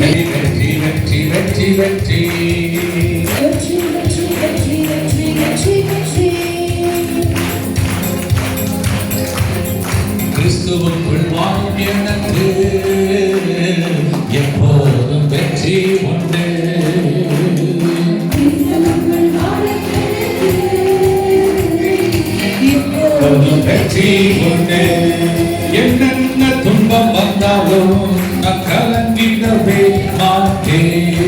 வெற்றி வெற்றி வெற்றி வெற்றி வெற்றி வெற்றி வெற்றி கிறிஸ்துவுக்குள் வாழும் எப்போதும் வெற்றி உண்டு. புகழ்ச்சி உண்டு. என்னென்ன துன்பம் வந்தாலும் நான் கலங்கிடவே மாட்டேன்.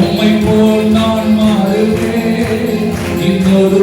உம்மை போல் நான் மாறுவேன். இன்னொரு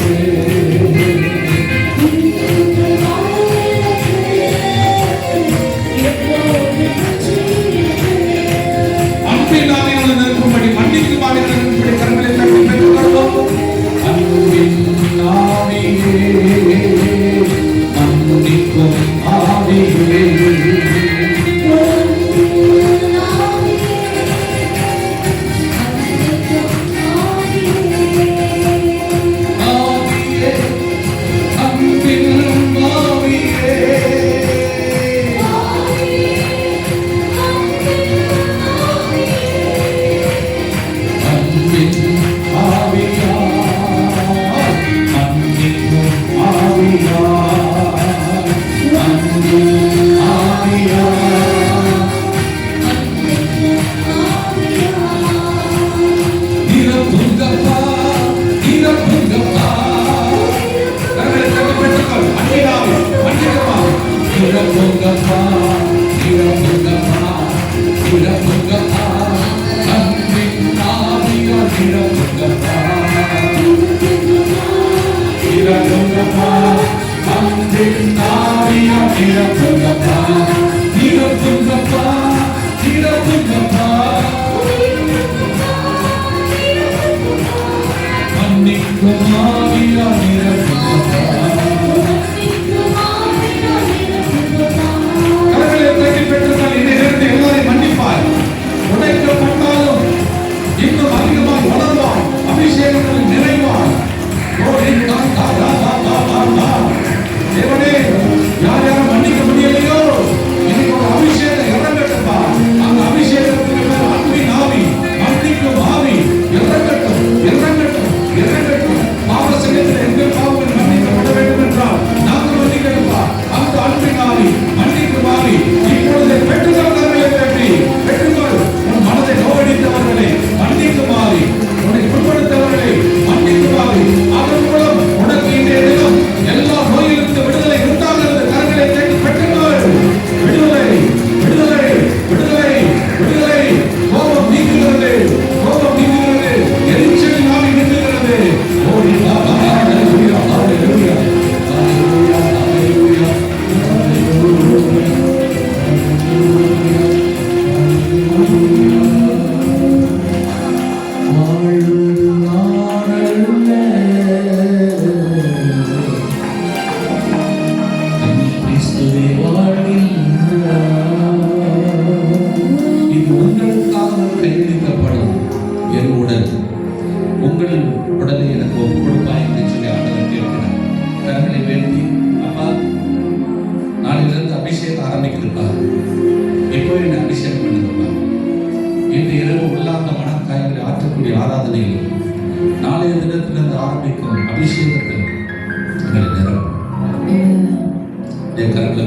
Tira.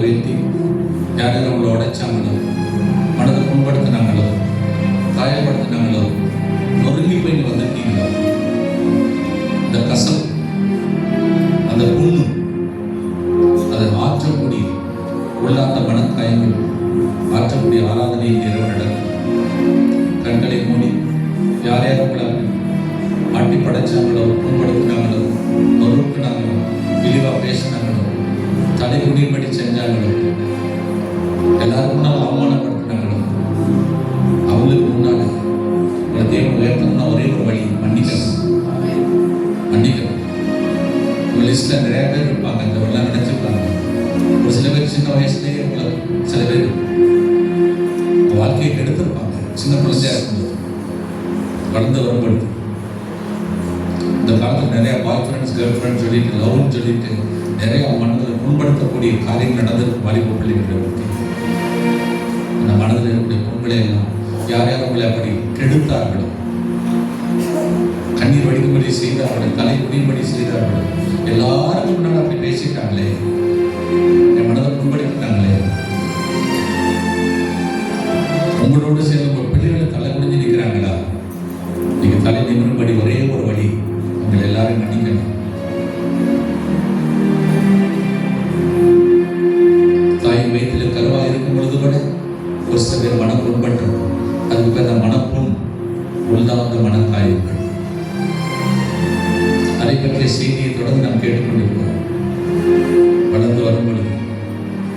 என் வேண்டி யார் யாரும் உடைச்சாங்களோ மனதை புண்படுத்தினாங்களோ காயப்படுத்தினாங்களோ நொறுங்கி போய் வந்திருக்கீங்களோ இந்த கசல் அந்த புண்ணு அதை ஆற்றக்கூடிய உள்ளார்ந்த மனக்காயங்கள் ஆற்றக்கூடிய ஆராதனையை நிறுவனம் நடக்கும் கண்களை மூடி யார் யார் உங்களை ஆட்டி படைச்சாங்களோ புண்படுத்தினாங்களோ வளர்ந்து வரும்பொழுது இந்த காலத்தில் நிறைய பாய் ஃப்ரெண்ட்ஸ் கேர்ள் ஃப்ரெண்ட்ஸ் சொல்லிட்டு லவ்னு சொல்லிட்டு நிறைய மனதில் புண்படுத்தக்கூடிய காரியம் நடந்திருக்கு வாலிப பிள்ளைகளை பற்றி அந்த மனதில் இருக்கக்கூடிய புண்களை எல்லாம் யார் யார் உங்களை அப்படி கெடுத்தார்களோ கண்ணீர் வடிக்கும்படி செய்தார்களோ தலை குடியும்படி செய்தார்களோ எல்லாருக்கும் முன்னாடி அப்படி பேசிட்டாங்களே என் மனதை புண்படுத்திட்டாங்களே தொடர்ந்து நாம் கேட்டுக்கொண்டிருக்கிறோம். வளர்ந்து வரும் பொழுது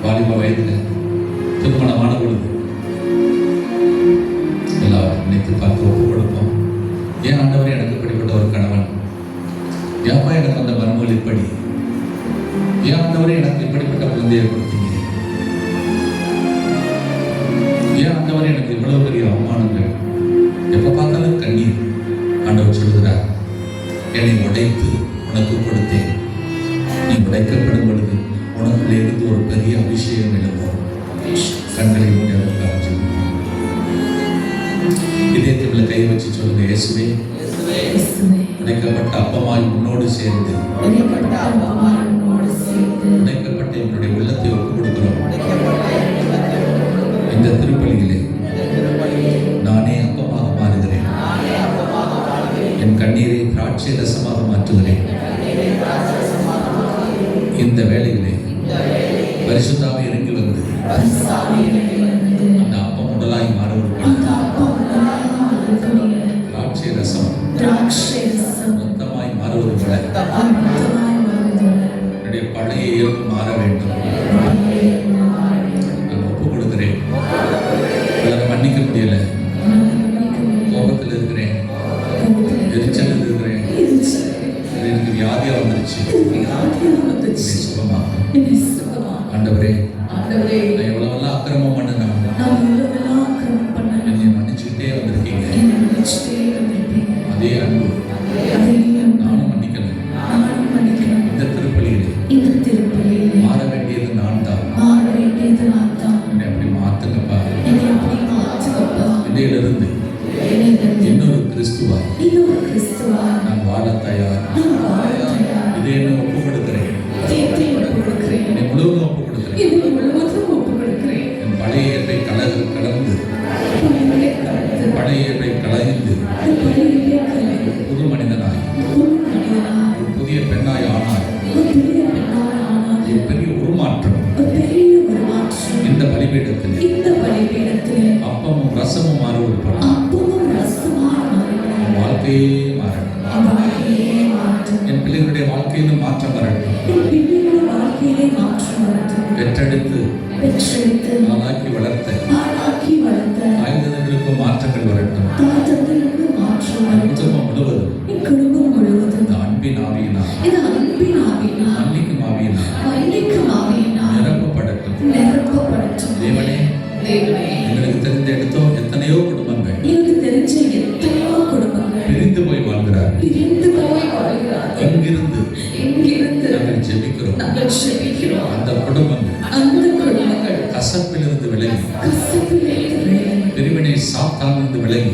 வாலிப வயதில் திருமணமான பொழுது எல்லாரும் நினைத்து பார்த்து ஒப்பு கொடுப்போம் ஏன் ஆண்டவரே எனக்கு இப்படிப்பட்ட ஒரு கணவன்? ஏப்பா எனக்கு அந்த மருமகள் இப்படி. ஏன் ஆண்டவரே எனக்கு இப்படிப்பட்ட குழந்தையை கொடுத்தீங்க? ஏன் ஆண்டவரே எனக்கு இவ்வளவு பெரிய அவமானங்கள்? எப்ப பார்த்தாலும் கண்ணீர் ஆண்டவர் சொல்கிறார் என்னை உடைத்து உனக்கு கொடுத்தேன் நீ உடைக்கப்படும் பொழுது உனக்குள்ளே இருந்து ஒரு பெரிய அபிஷேகம் எழுந்தோம் கண்களை மூடி இதயத்தில் கை வச்சு சொல்லுங்க இயேசுவே இயேசுவே, உடைக்கப்பட்ட அப்பமாய் உன்னோடு சேர்ந்து உடைக்கப்பட்ட என்னுடைய உள்ளத்தை ஒப்புக் கொடுக்கிறோம் இந்த திருப்பலியிலே நானே அப்பமாக மாறுகிறேன். என் கண்ணீரை திராட்சை ரசமாக மாற்றுகிறேன். இந்த இறங்கி வந்து வளர்த்த. தாய்ந்தர்களுக்கு மாற்றங்கள் வரட்டும். குடும்பம் முழுவதும். குடும்பம் முழுவதும். இந்த அன்பின் ஆவியினா இது அன்பின் ஆவியினா மன்னிக்கும் ஆவியினா மன்னிக்கும் ஆவியினா நிரப்பப்படட்டும். நிரப்பப்படட்டும். தேவனே. தேவனே. எங்களுக்கு தெரிந்த இடத்தோ எத்தனையோ குடும்பங்கள். எனக்கு தெரிஞ்ச எத்தனையோ குடும்பங்கள். அந்த திருவினை சாத்தானிருந்து விலகி